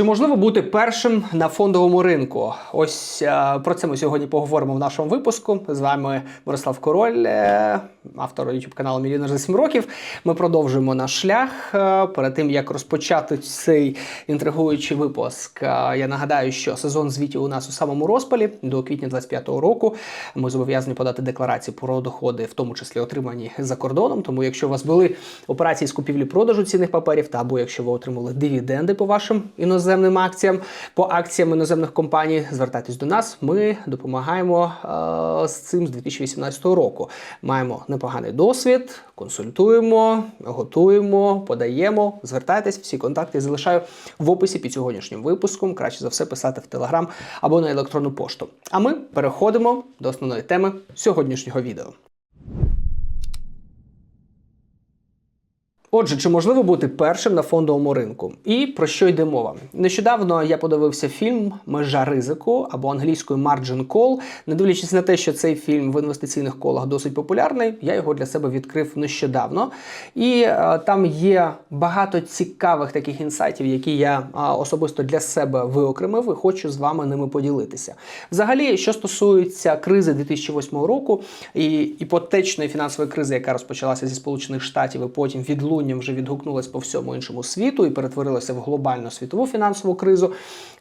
Чи можливо бути першим на фондовому ринку? Ось е, про це ми сьогодні поговоримо в нашому випуску. З вами Борислав Король, е, автор youtube каналу Мільйонер за 7 років. Ми продовжуємо наш шлях. Е, Перед тим як розпочати цей інтригуючий випуск, я нагадаю, що сезон звітів у нас у самому розпалі до квітня 25-го року. Ми зобов'язані подати декларації про доходи, в тому числі отримані за кордоном. Тому, якщо у вас були операції з купівлі-продажу цінних паперів, та або якщо ви отримали дивіденди по вашим іноземним акціям, по акціям іноземних компаній, звертайтесь до нас. Ми допомагаємо е, з цим з 2018 року. Маємо непоганий досвід, консультуємо, готуємо, подаємо. Звертайтесь, всі контакти залишаю в описі під сьогоднішнім випуском. Краще за все писати в Телеграм або на електронну пошту. А ми переходимо до основної теми сьогоднішнього відео. Отже, чи можливо бути першим на фондовому ринку? І про що йде мова? Нещодавно я подивився фільм Межа ризику або англійською Margin Call. Не дивлячись на те, що цей фільм в інвестиційних колах досить популярний, я його для себе відкрив нещодавно. І е, там є багато цікавих таких інсайтів, які я е, особисто для себе виокремив і хочу з вами ними поділитися. Взагалі, що стосується кризи 2008 року і іпотечної фінансової кризи, яка розпочалася зі Сполучених Штатів і потім відлунням вже відгукнулась по всьому іншому світу і перетворилася в глобальну світову фінансову кризу.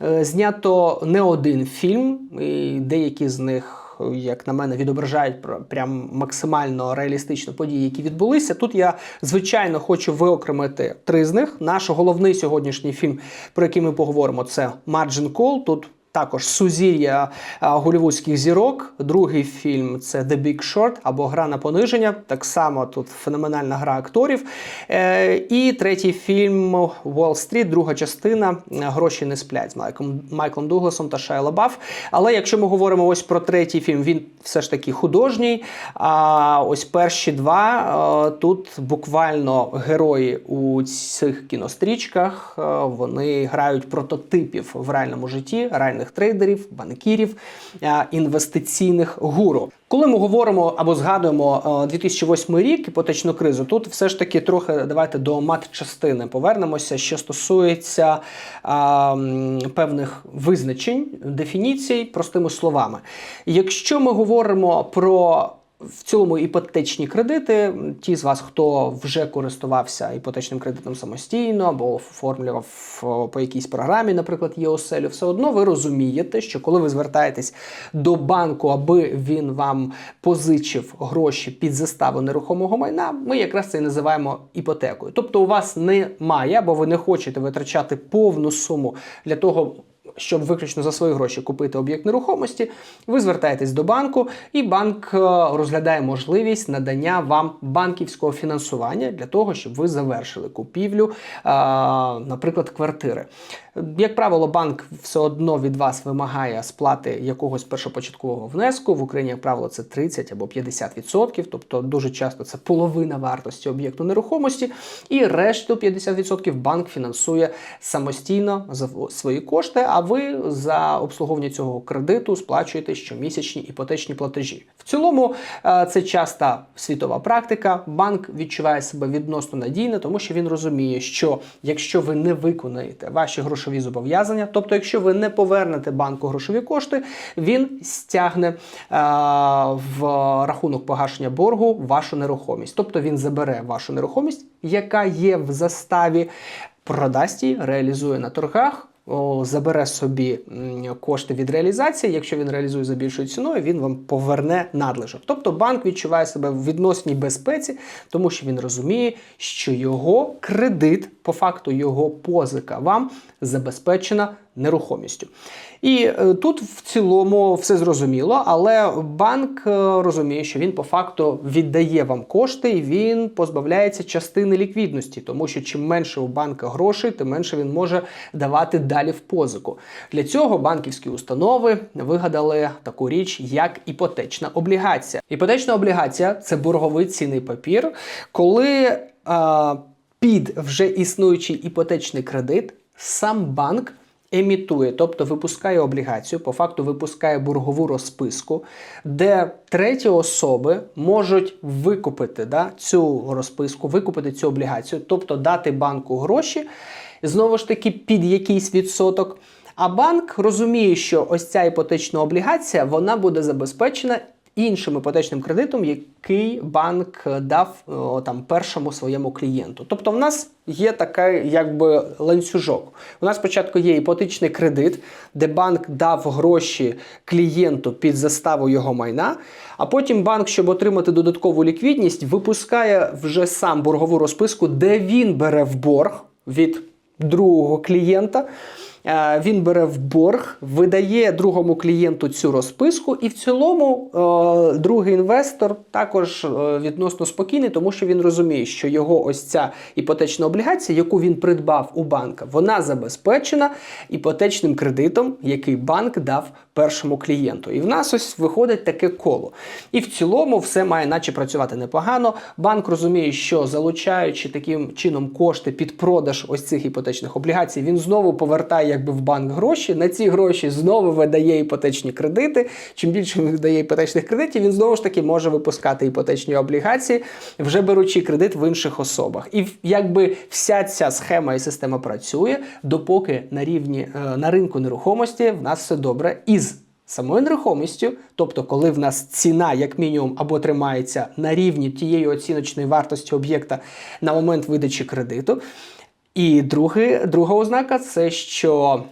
Е, Знято не один фільм, і деякі з них. Як на мене, відображають про- прям максимально реалістично події, які відбулися. Тут я звичайно хочу виокремити три з них. Наш головний сьогоднішній фільм, про який ми поговоримо, це Margin Call. Тут також сузір'я голівудських зірок. Другий фільм це The Big Short або Гра на пониження. Так само тут феноменальна гра акторів. Е, і третій фільм Wall-Street, друга частина Гроші не сплять з Майклом, Майклом Дугласом та Шайа Лабаф. Але якщо ми говоримо ось про третій фільм, він все ж таки художній. А ось перші два е, тут буквально герої у цих кінострічках. е, Вони грають прототипів в реальному житті, реальних трейдерів, банкірів, е, інвестиційних гуру. Коли ми говоримо або згадуємо е, 2008 рік іпотечну кризу, тут все ж таки трохи давайте до мат-частини повернемося, що стосується а, певних визначень, дефініцій, простими словами. Якщо ми говоримо про в цілому іпотечні кредити, ті з вас, хто вже користувався іпотечним кредитом самостійно або оформлював по якійсь програмі, наприклад, ЄОСЕЛю, все одно ви розумієте, що коли ви звертаєтесь до банку, аби він вам позичив гроші під заставу нерухомого майна, ми якраз це і називаємо іпотекою. Тобто у вас немає або ви не хочете витрачати повну суму для того щоб виключно за свої гроші купити об'єкт нерухомості, ви звертаєтесь до банку, і банк е, розглядає можливість надання вам банківського фінансування для того, щоб ви завершили купівлю, е, наприклад, квартири. Як правило, банк все одно від вас вимагає сплати якогось першопочаткового внеску. В Україні, як правило, це 30 або 50%, тобто дуже часто це половина вартості об'єкту нерухомості, і решту 50% банк фінансує самостійно за свої кошти. А ви за обслуговування цього кредиту сплачуєте щомісячні іпотечні платежі. В цілому е, це часта світова практика. Банк відчуває себе відносно надійно, тому що він розуміє, що якщо ви не виконаєте ваші грошові зобов'язання, тобто, якщо ви не повернете банку грошові кошти, він стягне е, в рахунок погашення боргу вашу нерухомість, тобто він забере вашу нерухомість, яка є в заставі, продасть її, реалізує на торгах. Забере собі кошти від реалізації. Якщо він реалізує за більшою ціною, він вам поверне надлишок. Тобто банк відчуває себе в відносній безпеці, тому що він розуміє, що його кредит, по факту його позика вам забезпечена нерухомістю. І е, тут в цілому все зрозуміло, але банк е, розуміє, що він по факту віддає вам кошти і він позбавляється частини ліквідності, тому що чим менше у банка грошей, тим менше він може давати далі в позику. Для цього банківські установи вигадали таку річ, як іпотечна облігація. Іпотечна облігація це борговий цінний папір, коли а, під вже існуючий іпотечний кредит сам банк емітує, тобто випускає облігацію, по факту випускає боргову розписку, де треті особи можуть викупити да, цю розписку, викупити цю облігацію, тобто дати банку гроші. знову ж таки під якийсь відсоток. А банк розуміє, що ось ця іпотечна облігація вона буде забезпечена іншим іпотечним кредитом, який банк дав о, там першому своєму клієнту. Тобто, в нас є такий якби ланцюжок. У нас спочатку є іпотечний кредит, де банк дав гроші клієнту під заставу його майна. А потім банк, щоб отримати додаткову ліквідність, випускає вже сам боргову розписку, де він бере в борг від другого клієнта. Е, Він бере в борг, видає другому клієнту цю розписку, і в цілому е, другий інвестор також е, відносно спокійний, тому що він розуміє, що його ось ця іпотечна облігація, яку він придбав у банка, вона забезпечена іпотечним кредитом, який банк дав першому клієнту. І в нас ось виходить таке коло. І в цілому все має наче працювати непогано. Банк розуміє, що залучаючи таким чином кошти під продаж ось цих іпотечних облігацій, він знову повертає якби в банк гроші. На ці гроші знову видає іпотечні кредити. Чим більше він видає іпотечних кредитів, він знову ж таки може випускати іпотечні облігації, вже беручи кредит в інших особах. І якби вся ця схема і система працює, допоки на рівні е, на ринку нерухомості в нас все добре із самою нерухомістю, тобто, коли в нас ціна, як мінімум, або тримається на рівні тієї оціночної вартості об'єкта на момент видачі кредиту. І друге, друга ознака це що.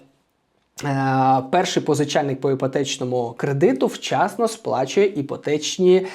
Е, Перший позичальник по іпотечному кредиту вчасно сплачує іпотечні е,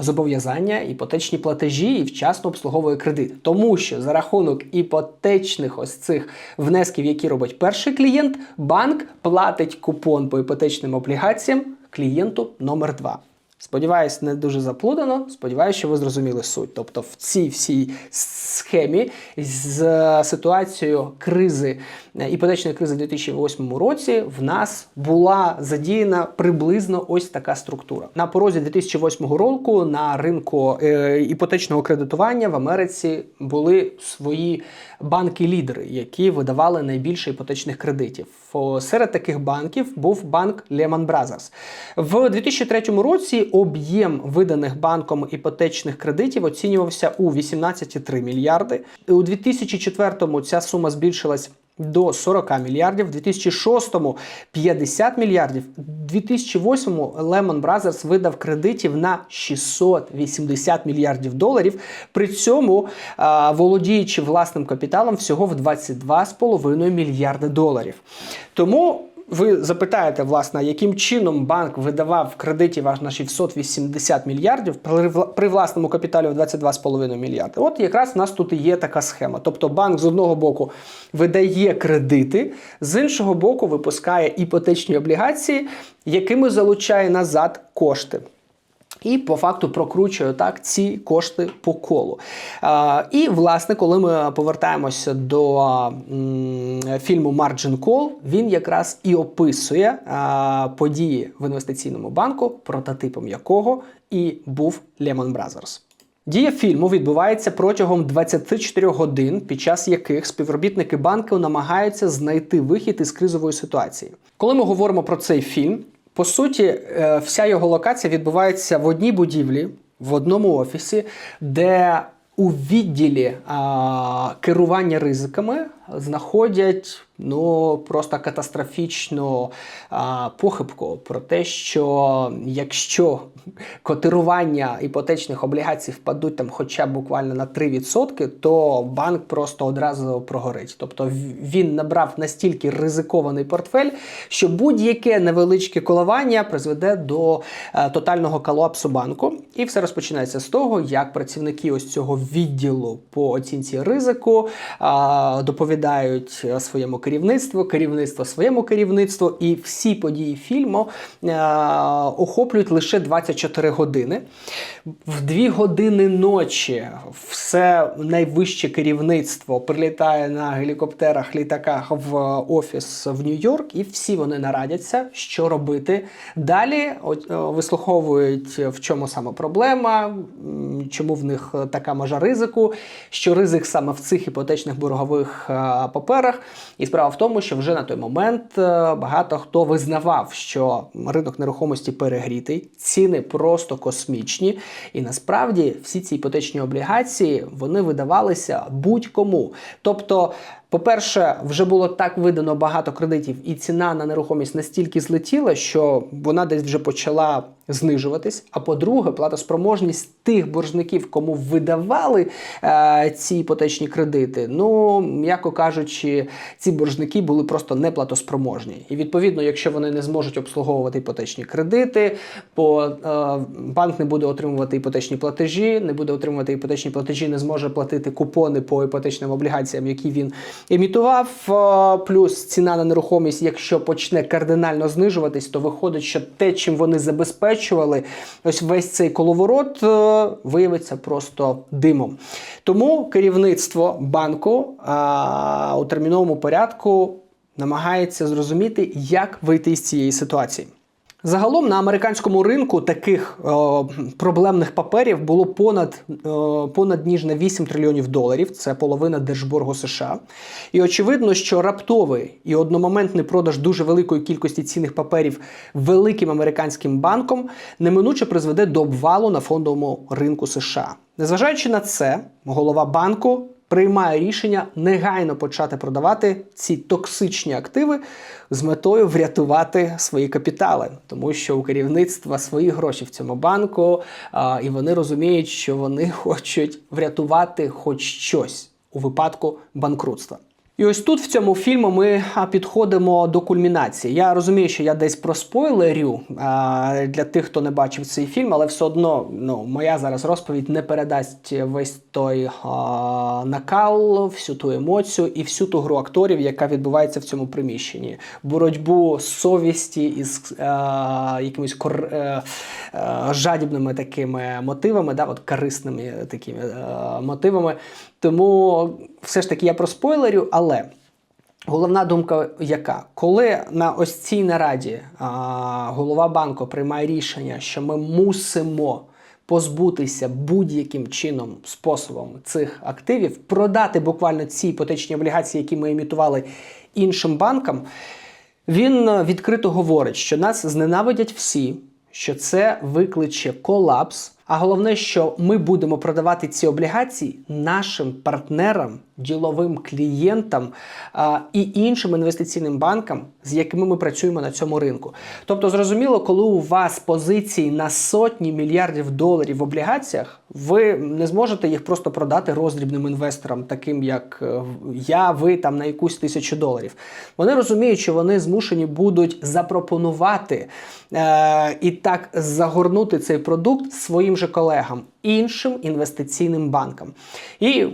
зобов'язання, іпотечні платежі і вчасно обслуговує кредит. Тому що за рахунок іпотечних ось цих внесків, які робить перший клієнт, банк платить купон по іпотечним облігаціям клієнту номер 2 Сподіваюсь, не дуже заплутано. Сподіваюсь, що ви зрозуміли суть. Тобто, в цій всій схемі з ситуацією кризи е, іпотечної кризи в 2008 році в нас була задіяна приблизно ось така структура. На порозі 2008 року на ринку е, іпотечного кредитування в Америці були свої банки-лідери, які видавали найбільше іпотечних кредитів. Серед таких банків був банк Lehman Brothers. В 2003 році об'єм виданих банком іпотечних кредитів оцінювався у 18,3 мільярди. У 2004 ця сума збільшилась до 40 мільярдів, в 2006-му 50 мільярдів, в 2008-му Lehman Brothers видав кредитів на 680 мільярдів доларів, при цьому а, володіючи власним капіталом всього в 22,5 мільярди доларів. Тому ви запитаєте, власне, яким чином банк видавав кредитів аж на 680 мільярдів при, вла- власному капіталі в 22,5 мільярди. От якраз в нас тут і є така схема. Тобто банк з одного боку видає кредити, з іншого боку випускає іпотечні облігації, якими залучає назад кошти. І по факту прокручує так ці кошти по колу. А, і, власне, коли ми повертаємося до м, фільму Margin Call, він якраз і описує а, події в інвестиційному банку, прототипом якого і був Lehman Brothers. Дія фільму відбувається протягом 24 годин, під час яких співробітники банку намагаються знайти вихід із кризової ситуації. Коли ми говоримо про цей фільм, по суті, е, вся його локація відбувається в одній будівлі, в одному офісі, де у відділі а, керування ризиками знаходять ну просто катастрофічну а, похибку про те, що якщо котирування іпотечних облігацій впадуть там хоча б буквально на 3%, то банк просто одразу прогорить. Тобто він набрав настільки ризикований портфель, що будь-яке невеличке коливання призведе до е, тотального колапсу банку. І все розпочинається з того, як працівники ось цього відділу по оцінці ризику а, доповідають е, своєму керівництву, керівництво своєму керівництву, і всі події фільму е, охоплюють лише 24 години. В 2 години ночі все найвище керівництво прилітає на гелікоптерах, літаках в офіс в Нью-Йорк, і всі вони нарадяться, що робити. Далі е, вислуховують, в чому саме проблема, чому в них така межа ризику, що ризик саме в цих іпотечних боргових паперах. І справа в тому, що вже на той момент е, багато хто визнавав, що ринок нерухомості перегрітий, ціни просто космічні. І насправді всі ці іпотечні облігації вони видавалися будь-кому. Тобто. По-перше, вже було так видано багато кредитів, і ціна на нерухомість настільки злетіла, що вона десь вже почала знижуватись. А по-друге, платоспроможність тих боржників, кому видавали е, ці іпотечні кредити, ну м'яко кажучи, ці боржники були просто неплатоспроможні. І відповідно, якщо вони не зможуть обслуговувати іпотечні кредити, по е, банк не буде отримувати іпотечні платежі, не буде отримувати іпотечні платежі, не зможе платити купони по іпотечним облігаціям, які він імітував. Е, плюс ціна на нерухомість, якщо почне кардинально знижуватись, то виходить, що те, чим вони забезпечували, ось весь цей коловорот е, виявиться просто димом. Тому керівництво банку а, у терміновому порядку намагається зрозуміти, як вийти з цієї ситуації. Загалом на американському ринку таких е, проблемних паперів було понад, е, понад ніж на 8 трильйонів доларів. Це половина держборгу США. І очевидно, що раптовий і одномоментний продаж дуже великої кількості цінних паперів великим американським банком неминуче призведе до обвалу на фондовому ринку США. Незважаючи на це, голова банку приймає рішення негайно почати продавати ці токсичні активи з метою врятувати свої капітали, тому що у керівництва свої гроші в цьому банку, а, і вони розуміють, що вони хочуть врятувати хоч щось у випадку банкрутства. І ось тут в цьому фільму ми підходимо до кульмінації. Я розумію, що я десь проспойлерю а, для тих, хто не бачив цей фільм, але все одно ну, моя зараз розповідь не передасть весь той а, накал, всю ту емоцію і всю ту гру акторів, яка відбувається в цьому приміщенні. Боротьбу совісті із а, якимись кор, е, е, жадібними такими мотивами, да, от корисними такими е, мотивами. Тому все ж таки я проспойлерю, але головна думка яка? Коли на ось цій нараді а, голова банку приймає рішення, що ми мусимо позбутися будь-яким чином способом цих активів, продати буквально ці іпотечні облігації, які ми імітували іншим банкам, він е, відкрито говорить, що нас зненавидять всі, що це викличе колапс. А головне, що ми будемо продавати ці облігації нашим партнерам, діловим клієнтам а, і іншим інвестиційним банкам, з якими ми працюємо на цьому ринку. Тобто, зрозуміло, коли у вас позиції на сотні мільярдів доларів в облігаціях, ви не зможете їх просто продати роздрібним інвесторам, таким як е, я, ви там на якусь тисячу доларів. Вони розуміють, що вони змушені будуть запропонувати е, і так загорнути цей продукт своїм же колегам, іншим інвестиційним банкам. І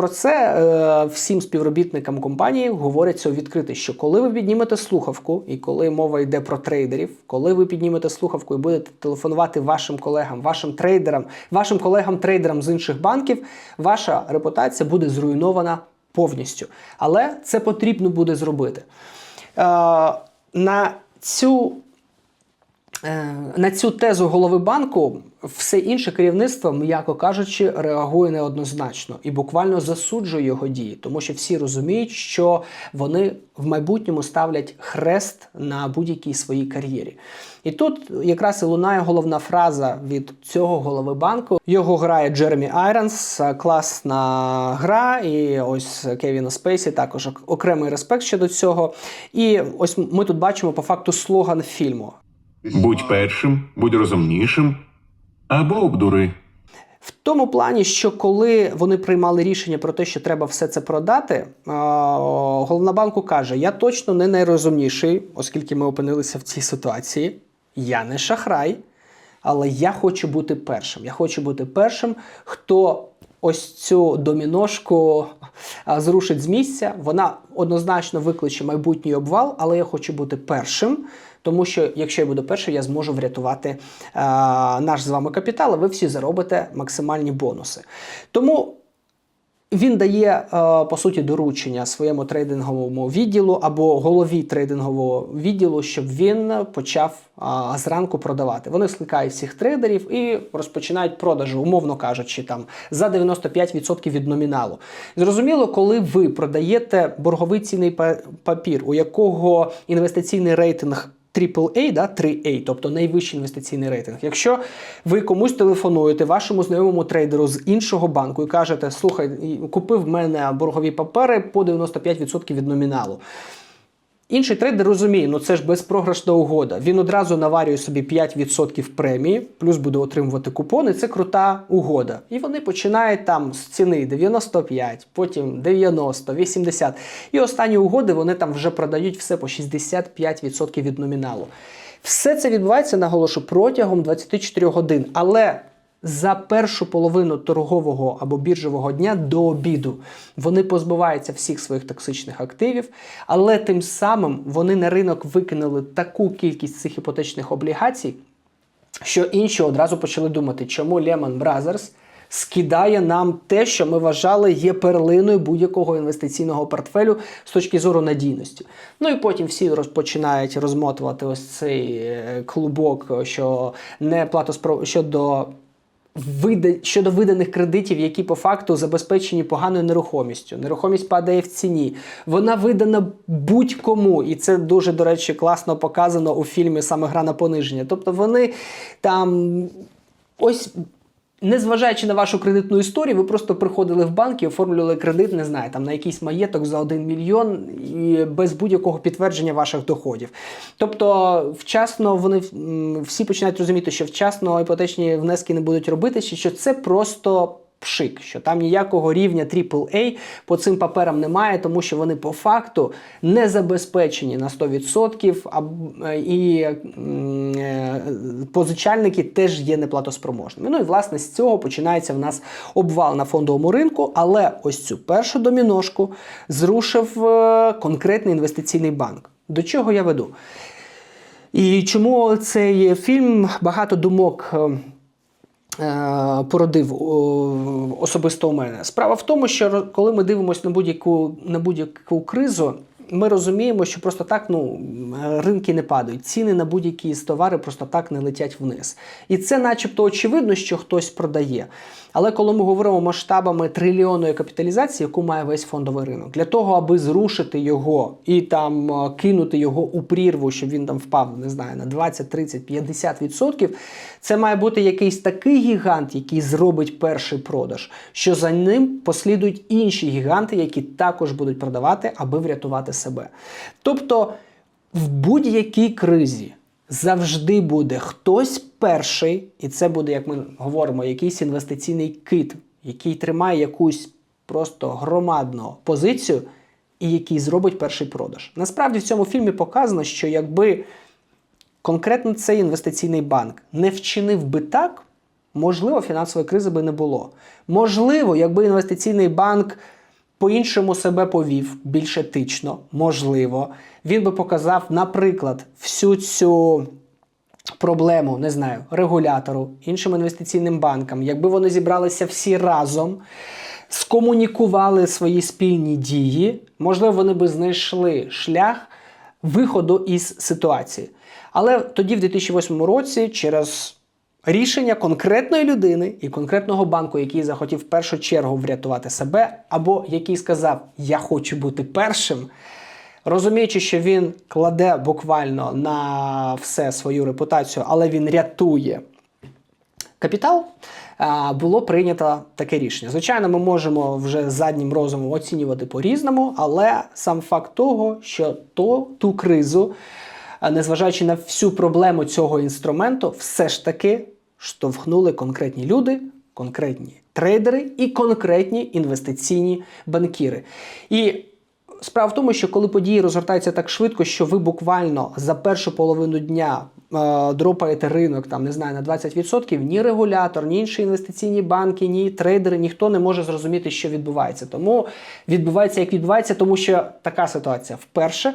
про це е, всім співробітникам компанії говоряться відкрито, що коли ви піднімете слухавку, і коли мова йде про трейдерів, коли ви піднімете слухавку і будете телефонувати вашим колегам, вашим трейдерам, вашим колегам-трейдерам з інших банків, ваша репутація буде зруйнована повністю. Але це потрібно буде зробити. Е, на цю на цю тезу голови банку все інше керівництво, м'яко кажучи, реагує неоднозначно і буквально засуджує його дії, тому що всі розуміють, що вони в майбутньому ставлять хрест на будь-якій своїй кар'єрі. І тут якраз і лунає головна фраза від цього голови банку. Його грає Джеремі Айронс, класна гра, і ось Кевіна Спейсі також окремий респект щодо цього. І ось ми тут бачимо по факту слоган фільму. Будь першим, будь розумнішим або обдури. В тому плані, що коли вони приймали рішення про те, що треба все це продати, головна банку каже: Я точно не найрозумніший, оскільки ми опинилися в цій ситуації. Я не шахрай, але я хочу бути першим. Я хочу бути першим, хто ось цю доміношку зрушить з місця. Вона однозначно викличе майбутній обвал, але я хочу бути першим. Тому що, якщо я буду першим, я зможу врятувати е, наш з вами капітал, а ви всі заробите максимальні бонуси. Тому Він дає е, по суті доручення своєму трейдинговому відділу або голові трейдингового відділу, щоб він почав зранку продавати. Вони скликають всіх трейдерів і розпочинають продажі, умовно кажучи, там за 95% від номіналу. Зрозуміло, коли ви продаєте борговий цінний папір, у якого інвестиційний рейтинг. AAA, да, 3A, тобто найвищий інвестиційний рейтинг. Якщо ви комусь телефонуєте, вашому знайомому трейдеру з іншого банку і кажете, слухай, купив в мене боргові папери по 95% від номіналу. Інший трейдер розуміє, ну це ж безпрограшна угода. Він одразу наварює собі 5% премії, плюс буде отримувати купони. Це крута угода. І вони починають там з ціни 95, потім 90, 80. І останні угоди вони там вже продають все по 65% від номіналу. Все це відбувається, наголошу, протягом 24 годин. Але за першу половину торгового або біржового дня до обіду вони позбуваються всіх своїх токсичних активів, але тим самим вони на ринок викинули таку кількість цих іпотечних облігацій, що інші одразу почали думати, чому Lehman Brothers скидає нам те, що ми вважали є перлиною будь-якого інвестиційного портфелю з точки зору надійності. Ну і потім всі розпочинають розмотувати ось цей е, клубок, що не платоспро... щодо щодо виданих кредитів, які по факту забезпечені поганою нерухомістю. Нерухомість падає в ціні. Вона видана будь-кому, і це дуже, до речі, класно показано у фільмі саме гра на пониження. Тобто вони там ось. Незважаючи на вашу кредитну історію, ви просто приходили в банк і оформлювали кредит, не знаю, там на якийсь маєток за 1 мільйон і без будь-якого підтвердження ваших доходів. Тобто, вчасно вони всі починають розуміти, що вчасно іпотечні внески не будуть робити, чи що це просто. Пшик, що там ніякого рівня AAA по цим паперам немає, тому що вони по факту не забезпечені на 100%, а, і е, позичальники теж є неплатоспроможними. Ну і власне з цього починається в нас обвал на фондовому ринку, але ось цю першу доміношку зрушив е, конкретний інвестиційний банк. До чого я веду? І чому цей фільм багато думок. Е, е, Породив особисто у мене. Справа в тому, що коли ми дивимося на будь-яку на будь-яку кризу, ми розуміємо, що просто так ну, ринки не падають, ціни на будь-які з товари просто так не летять вниз. І це, начебто, очевидно, що хтось продає. Але коли ми говоримо масштабами трильйонної капіталізації, яку має весь фондовий ринок, для того, аби зрушити його і там е, кинути його у прірву, щоб він там впав, не знаю, на 20, 30, 50 відсотків, це має бути якийсь такий гігант, який зробить перший продаж, що за ним послідують інші гіганти, які також будуть продавати, аби врятувати себе. Тобто в будь-якій кризі завжди буде хтось перший, і це буде, як ми говоримо, якийсь інвестиційний кит, який тримає якусь просто громадну позицію і який зробить перший продаж. Насправді в цьому фільмі показано, що якби конкретно цей інвестиційний банк не вчинив би так, можливо, фінансової кризи би не було. Можливо, якби інвестиційний банк по-іншому себе повів більш етично, можливо, він би показав, наприклад, всю цю проблему, не знаю, регулятору, іншим інвестиційним банкам, якби вони зібралися всі разом, скомунікували свої спільні дії, можливо, вони би знайшли шлях виходу із ситуації. Але тоді, в 2008 році, через рішення конкретної людини і конкретного банку, який захотів в першу чергу врятувати себе, або який сказав: Я хочу бути першим. Розуміючи, що він кладе буквально на все свою репутацію, але він рятує капітал, було прийнято таке рішення. Звичайно, ми можемо вже заднім розумом оцінювати по-різному, але сам факт того, що то, ту кризу, незважаючи на всю проблему цього інструменту, все ж таки штовхнули конкретні люди, конкретні трейдери і конкретні інвестиційні банкіри. І Справа в тому, що коли події розгортаються так швидко, що ви буквально за першу половину дня дропаєте ринок там не знаю на 20%, ні регулятор, ні інші інвестиційні банки, ні трейдери, ніхто не може зрозуміти, що відбувається. Тому відбувається як відбувається, тому що така ситуація вперше,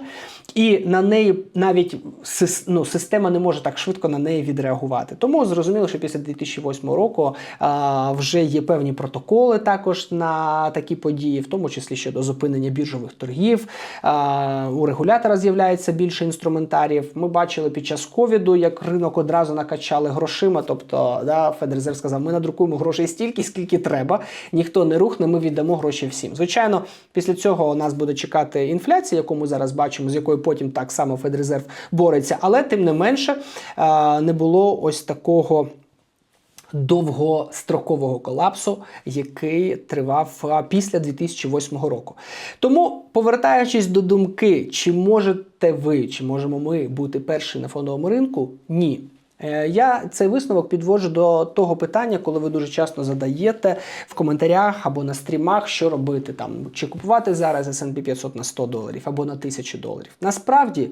і на неї навіть ну, система не може так швидко на неї відреагувати. Тому зрозуміло, що після 2008 року а, вже є певні протоколи також на такі події, в тому числі щодо зупинення біржових торгів. А, у регулятора з'являється більше інструментарів. Ми бачили під час ковіду, як ринок одразу накачали грошима. Тобто, да, Федрезерв сказав, ми надрукуємо грошей стільки, скільки треба. Ніхто не рухне, ми віддамо гроші всім. Звичайно, після цього нас буде чекати інфляція, яку ми зараз бачимо, з якою потім так само Федрезерв бореться. Але тим не менше не було ось такого довгострокового колапсу, який тривав після 2008 року. Тому, повертаючись до думки, чи можете ви, чи можемо ми бути перші на фондовому ринку? Ні. Е, Я цей висновок підводжу до того питання, коли ви дуже часто задаєте в коментарях або на стрімах, що робити там, чи купувати зараз S&P 500 на 100 доларів або на 1000 доларів. Насправді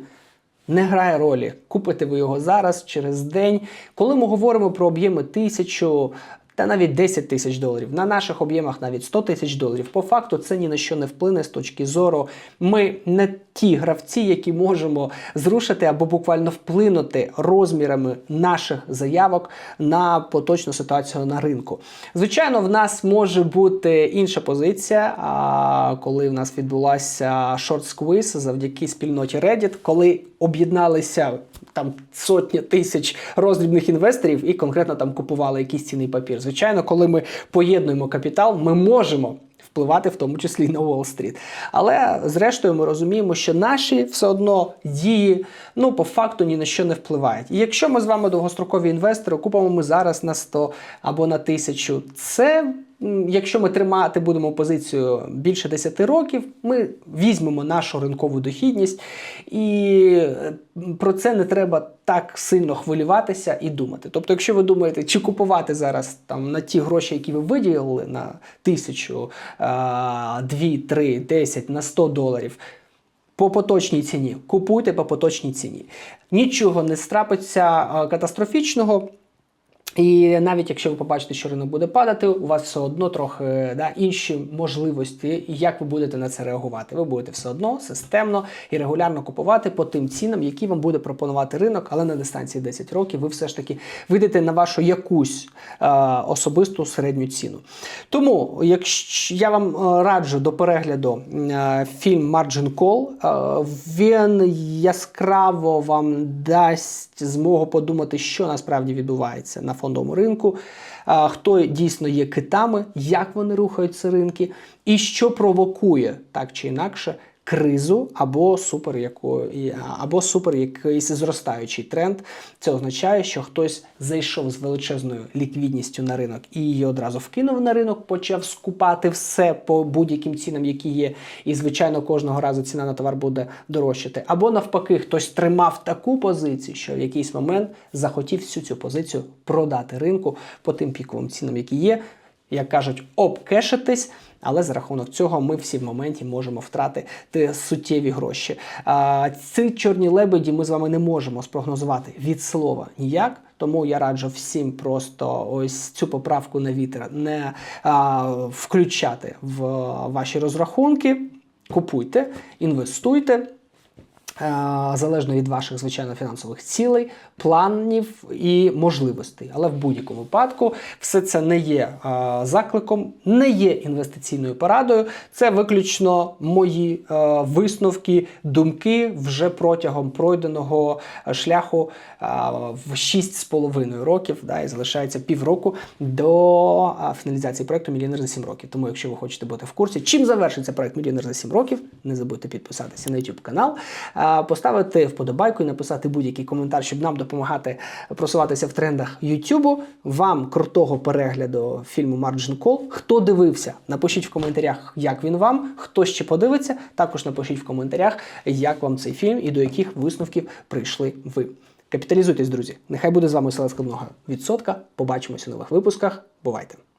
не грає ролі, купите ви його зараз, через день. Коли ми говоримо про об'єми тисячу та навіть 10 тисяч доларів, на наших об'ємах навіть 100 тисяч доларів, по факту це ні на що не вплине з точки зору. Ми не ті гравці, які можемо зрушити або буквально вплинути розмірами наших заявок на поточну ситуацію на ринку. Звичайно, в нас може бути інша позиція, а коли в нас відбулася шорт сквиз завдяки спільноті Reddit, коли об'єдналися там сотні тисяч роздрібних інвесторів і конкретно там купували якийсь цінний папір. Звичайно, коли ми поєднуємо капітал, ми можемо. Впливати в тому числі на Уолл-стріт. Але зрештою ми розуміємо, що наші все одно дії ну по факту ні на що не впливають. І якщо ми з вами довгострокові інвестори, купимо ми зараз на 100 або на 1000, це якщо ми тримати будемо позицію більше 10 років, ми візьмемо нашу ринкову дохідність, і про це не треба так сильно хвилюватися і думати. Тобто, якщо ви думаєте, чи купувати зараз там на ті гроші, які ви виділили на тисячу, дві, три, десять, на 100 доларів. По поточній ціні купуйте по поточній ціні. Нічого не страпиться катастрофічного. І навіть якщо ви побачите, що ринок буде падати, у вас все одно трохи да, інші можливості, як ви будете на це реагувати. Ви будете все одно системно і регулярно купувати по тим цінам, які вам буде пропонувати ринок, але на дистанції 10 років ви все ж таки вийдете на вашу якусь е, особисту середню ціну. Тому, якщо я вам е, раджу до перегляду е, фільм Margin Call, е, він яскраво вам дасть змогу подумати, що насправді відбувається на фондовому ринку, хто дійсно є китами, як вони рухаються ринки, і що провокує так чи інакше кризу або супер якої, або супер якийсь зростаючий тренд. Це означає, що хтось зайшов з величезною ліквідністю на ринок і її одразу вкинув на ринок, почав скупати все по будь-яким цінам, які є, і звичайно кожного разу ціна на товар буде дорожчати. Або навпаки, хтось тримав таку позицію, що в якийсь момент захотів всю цю позицію продати ринку по тим піковим цінам, які є. Як кажуть, обкешитись, але за рахунок цього ми всі в моменті можемо втратити суттєві гроші. А, ці чорні лебеді ми з вами не можемо спрогнозувати від слова ніяк. Тому я раджу всім просто ось цю поправку на вітер не а, включати в ваші розрахунки. Купуйте, інвестуйте. Е, Залежно від ваших звичайно фінансових цілей, планів і можливостей. Але в будь-якому випадку все це не є е, закликом, не є інвестиційною порадою. Це виключно мої е, висновки, думки вже протягом пройденого шляху в 6,5 років. Да, і залишається півроку до фіналізації проекту Мільйонер за 7 років. Тому, якщо ви хочете бути в курсі, чим завершиться проект Мільйонер за 7 років, не забудьте підписатися на YouTube канал, поставити вподобайку і написати будь-який коментар, щоб нам допомагати просуватися в трендах YouTube. Вам крутого перегляду фільму Margin Call. Хто дивився, напишіть в коментарях, як він вам. Хто ще подивиться, також напишіть в коментарях, як вам цей фільм і до яких висновків прийшли ви. Капіталізуйтесь, друзі. Нехай буде з вами сила складного відсотка. Побачимося у нових випусках. Бувайте!